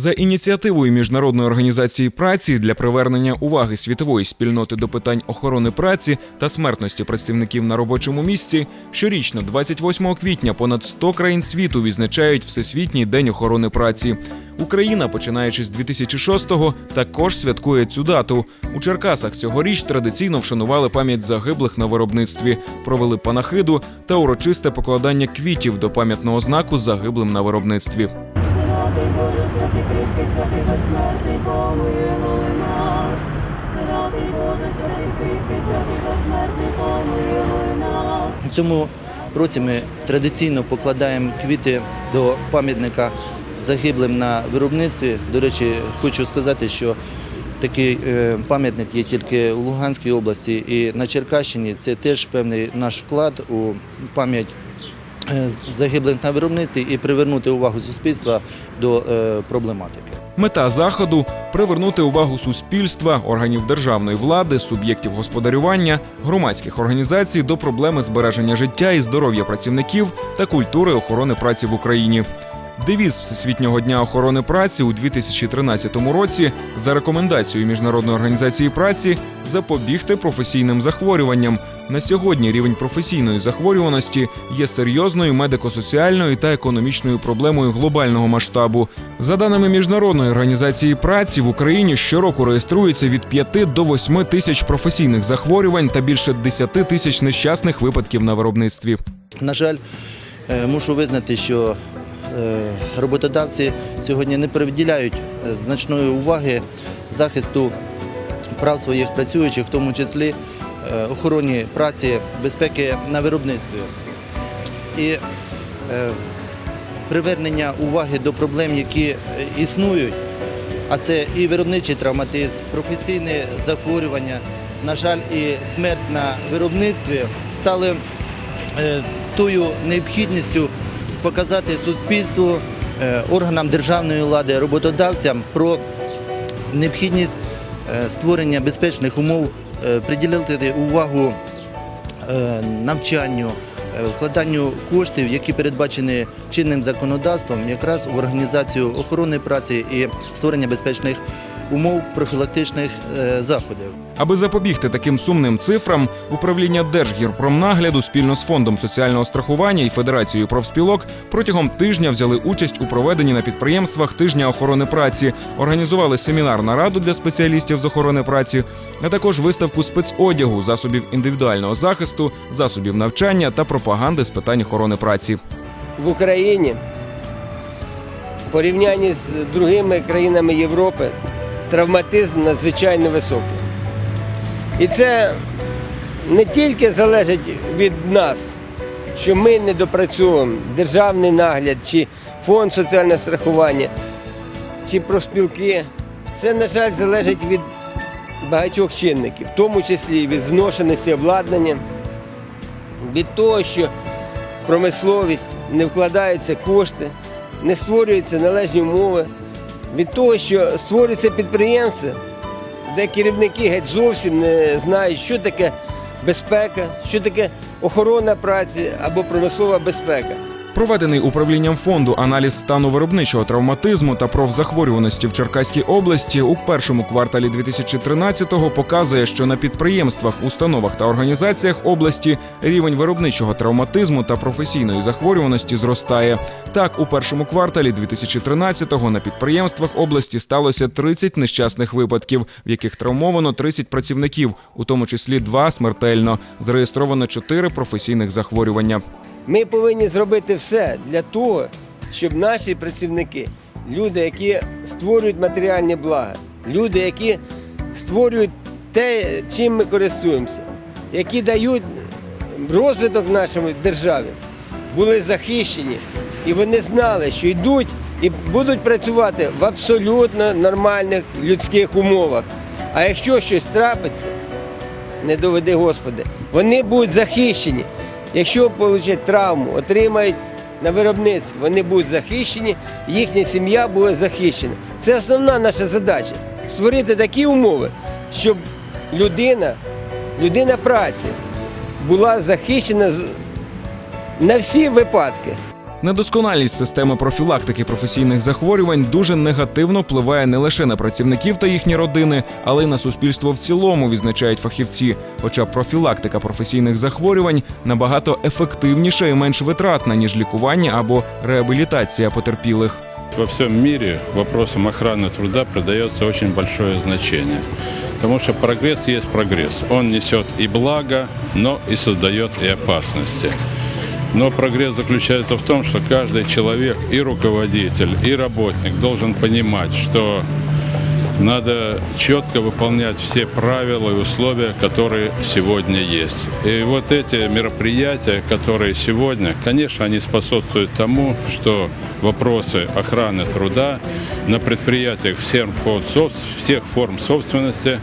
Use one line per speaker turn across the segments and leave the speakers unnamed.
За ініціативою міжнародної організації праці для привернення уваги світової спільноти до питань охорони праці та смертності працівників на робочому місці, щорічно, 28 квітня, понад 100 країн світу відзначають Всесвітній день охорони праці. Україна, починаючи з 2006-го, також святкує цю дату. У Черкасах цьогоріч традиційно вшанували пам'ять загиблих на виробництві, провели панахиду та урочисте покладання квітів до пам'ятного знаку загиблим на виробництві.
Святий Боже, святий кріпкий, безсмертний, помилуй нас. Святий Боже, святий кріпкий, святий безсмертний, помилуй нас.
У цьому році ми традиційно покладаємо квіти до пам'ятника загиблим на виробництві. До речі, хочу сказати, що такий е, пам'ятник є тільки у Луганській області і на Черкащині. Це теж певний наш вклад у пам'ять загиблих на виробництві і привернути увагу суспільства до е, проблематики.
Мета заходу привернути увагу суспільства, органів державної влади, суб'єктів господарювання, громадських організацій до проблеми збереження життя і здоров'я працівників та культури охорони праці в Україні. Девіз Всесвітнього дня охорони праці у 2013 році за рекомендацією міжнародної організації праці запобігти професійним захворюванням. На сьогодні рівень професійної захворюваності є серйозною медико-соціальною та економічною проблемою глобального масштабу. За даними міжнародної організації праці в Україні щороку реєструється від 5 до 8 тисяч професійних захворювань та більше 10 тисяч нещасних випадків на виробництві.
На жаль, е, мушу визнати, що е, роботодавці сьогодні не приділяють е, значної уваги захисту прав своїх працюючих, в тому числі охороні праці, безпеки на виробництві. І е, привернення уваги до проблем, які е, існують, а це і виробничий травматизм, професійне захворювання, на жаль, і смерть на виробництві стали е, тою необхідністю показати суспільству, е, органам державної влади, роботодавцям про необхідність е, створення безпечних умов, е, приділити увагу е, навчанню, е, вкладанню коштів, які передбачені чинним законодавством, якраз в організацію охорони праці і створення безпечних умов профілактичних е, заходів.
Аби запобігти таким сумним цифрам, управління Держгірпромнагляду спільно з фондом соціального страхування і Федерацією профспілок протягом тижня взяли участь у проведенні на підприємствах тижня охорони праці, організували семінар нараду для спеціалістів з охорони праці, а також виставку спецодягу, засобів індивідуального захисту, засобів навчання та пропаганди з питань охорони праці.
в Україні порівнянні з другими країнами Європи травматизм надзвичайно високий. І це не тільки залежить від нас, що ми не допрацьовуємо державний нагляд чи фонд соціального страхування, чи профспілки. Це, на жаль, залежить від багатьох чинників, в тому числі від зношеності обладнання, від того, що промисловість, не вкладаються кошти, не створюються належні умови. Від того, що створюються підприємства, де керівники геть зовсім не знають, що таке безпека, що таке охорона праці або промислова безпека.
Проведений управлінням фонду аналіз стану виробничого травматизму та профзахворюваності в Черкаській області у першому кварталі 2013-го показує, що на підприємствах, установах та організаціях області рівень виробничого травматизму та професійної захворюваності зростає. Так, у першому кварталі 2013-го на підприємствах області сталося 30 нещасних випадків, в яких травмовано 30 працівників, у тому числі два смертельно. Зареєстровано 4 професійних захворювання.
Ми повинні зробити все для того, щоб наші працівники, люди, які створюють матеріальні блага, люди, які створюють те, чим ми користуємося, які дають розвиток нашій державі, були захищені. І вони знали, що йдуть і будуть працювати в абсолютно нормальних людських умовах. А якщо щось трапиться, не доведи Господи, вони будуть захищені. Якщо отримають травму, отримають на виробництві, вони будуть захищені, їхня сім'я буде захищена. Це основна наша задача створити такі умови, щоб людина, людина праці була захищена на всі випадки.
Недосконалість системи профілактики професійних захворювань дуже негативно впливає не лише на працівників та їхні родини, але й на суспільство в цілому, відзначають фахівці. Хоча профілактика професійних захворювань набагато ефективніша і менш витратна ніж лікування або реабілітація потерпілих.
Во всем мире вопросам охраны труда придается очень большое значение. Потому что прогресс есть прогресс. Он несет и благо, но и создает и опасности. Но прогресс заключается в том, что каждый человек, и руководитель, и работник должен понимать, что надо четко выполнять все правила и условия, которые сегодня есть. И вот эти мероприятия, которые сегодня, конечно, они способствуют тому, что вопросы охраны труда на предприятиях всех форм, собственности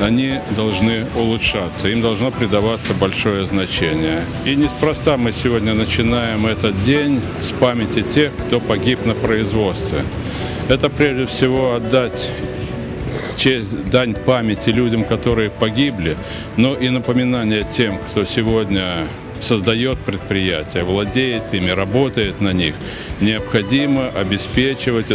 они должны улучшаться, им должно придаваться большое значение. И неспроста мы сегодня начинаем этот день с памяти тех, кто погиб на производстве. Это прежде всего отдать честь, дань памяти людям, которые погибли, но и напоминание тем, кто сегодня создает предприятия, владеет ими, работает на них, необходимо обеспечивать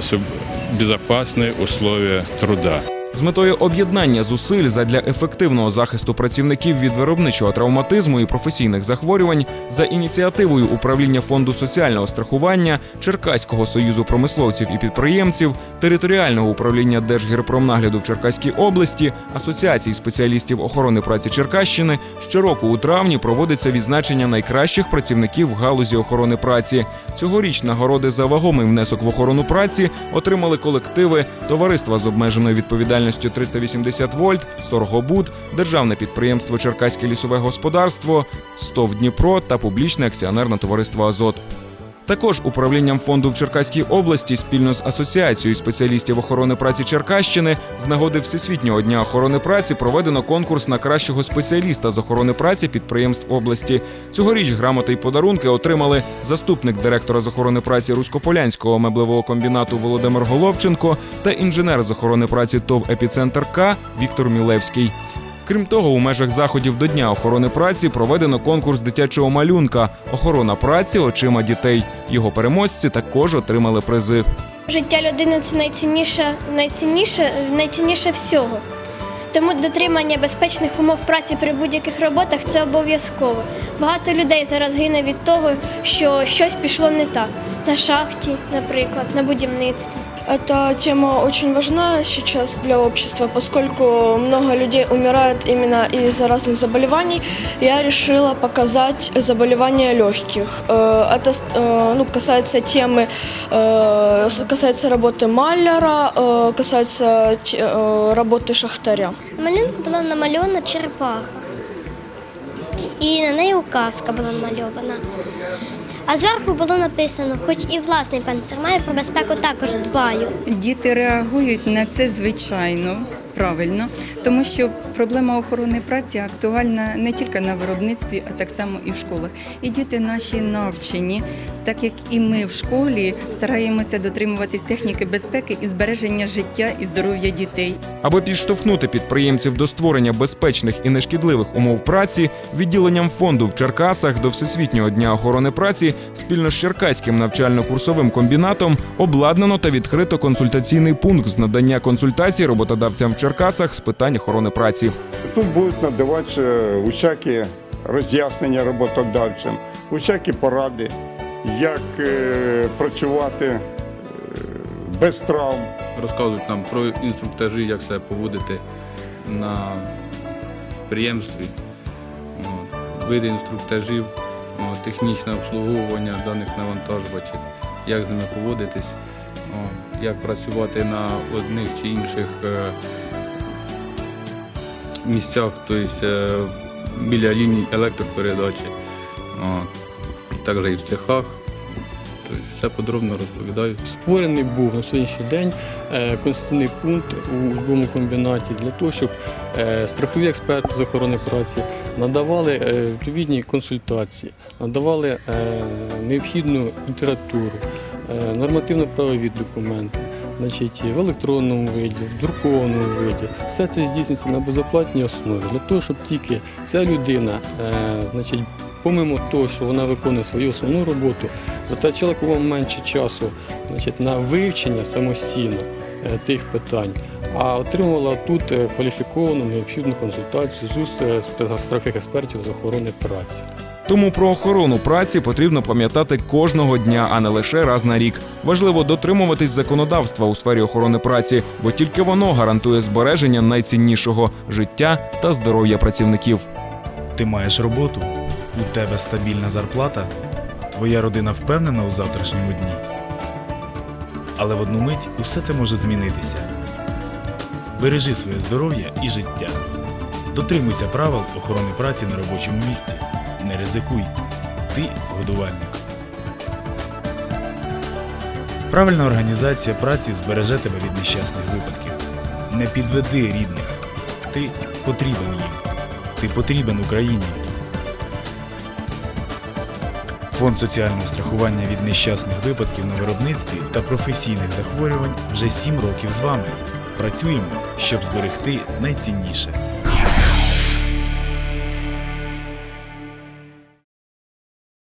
безопасные условия труда.
З метою об'єднання зусиль задля ефективного захисту працівників від виробничого травматизму і професійних захворювань за ініціативою управління фонду соціального страхування, Черкаського союзу промисловців і підприємців, територіального управління Держгірпромнагляду в Черкаській області, Асоціації спеціалістів охорони праці Черкащини щороку у травні проводиться відзначення найкращих працівників в галузі охорони праці. Цьогоріч нагороди за вагомий внесок в охорону праці отримали колективи Товариства з обмеженою відповідальністю 380 вольт, Соргобуд, Державне підприємство Черкаське лісове господарство, СТОВ Дніпро та публічне акціонерне товариство Азот. Також управлінням фонду в Черкаській області спільно з асоціацією спеціалістів охорони праці Черкащини з нагоди Всесвітнього дня охорони праці проведено конкурс на кращого спеціаліста з охорони праці підприємств області. Цьогоріч грамоти й подарунки отримали заступник директора з охорони праці Руськополянського меблевого комбінату Володимир Головченко та інженер з охорони праці ТОВ Епіцентр К Віктор Мілевський. Крім того, у межах заходів до Дня охорони праці проведено конкурс дитячого малюнка Охорона праці очима дітей. Його переможці також отримали призи.
Життя людини це найцінніше, найцінніше, найцінніше всього. Тому дотримання безпечних умов праці при будь-яких роботах це обов'язково. Багато людей зараз гине від того, що щось пішло не так. На шахті, наприклад, на будівництві.
Эта тема очень важна сейчас для общества, поскольку много людей умирают именно из-за разных заболеваний. Я решила показать заболевания легких. Э, Это э, ну, касается темы, э, с- касается работы маляра, э, касается те- э, работы шахтаря.
На малюнку була намальована черепаха. І на неї указка була намальована. А зверху було написано, хоч і власний панцир маю, про безпеку також дбаю.
Діти реагують на це звичайно, правильно, тому що проблема охорони праці актуальна не тільки на виробництві, а так само і в школах. І діти наші навчені, так як і ми в школі стараємося дотримуватись техніки безпеки і збереження життя і здоров'я дітей.
Аби підштовхнути підприємців до створення безпечних і нешкідливих умов праці, відділенням фонду в Черкасах до Всесвітнього дня охорони праці спільно з Черкаським навчально-курсовим комбінатом обладнано та відкрито консультаційний пункт з надання консультацій роботодавцям в Черкасах з питань охорони праці.
Тут будуть надаватися усякі роз'яснення роботодавцям, усякі поради, як е, працювати е, без травм.
розказують нам про інструктажі, як себе поводити на підприємстві, види інструктажів, технічне обслуговування даних навантажувачів, як з ними поводитись, як працювати на одних чи інших е, місцях, тобто біля ліній електропередачі, також і в цехах. Все подробно розповідаю.
Створений був на сьогоднішній день е, конституційний пункт у учбовому комбінаті для того, щоб е, страхові експерти з охорони праці надавали відповідні консультації, надавали необхідну літературу, нормативно-правові документи. Значить, в електронному виді, в друкованому виді. Все це здійснюється на безоплатній основі для того, щоб тільки ця людина е, значить, помимо того, що вона виконує свою основну роботу, витрачала кого менше часу значить, на вивчення самостійно е, тих питань, а отримувала тут е, кваліфіковану необхідну консультацію з уст е, експертів з охорони праці.
Тому про охорону праці потрібно пам'ятати кожного дня, а не лише раз на рік. Важливо дотримуватись законодавства у сфері охорони праці, бо тільки воно гарантує збереження найціннішого життя та здоров'я працівників.
Ти маєш роботу, у тебе стабільна зарплата, твоя родина впевнена у завтрашньому дні. Але в одну мить усе це може змінитися. Бережи своє здоров'я і життя. Дотримуйся правил охорони праці на робочому місці. Не ризикуй. Ти годувальник. Правильна організація праці збереже тебе від нещасних випадків. Не підведи рідних. Ти потрібен їм. Ти потрібен Україні. Фонд соціального страхування від нещасних випадків на виробництві та професійних захворювань вже 7 років з вами. Працюємо, щоб зберегти найцінніше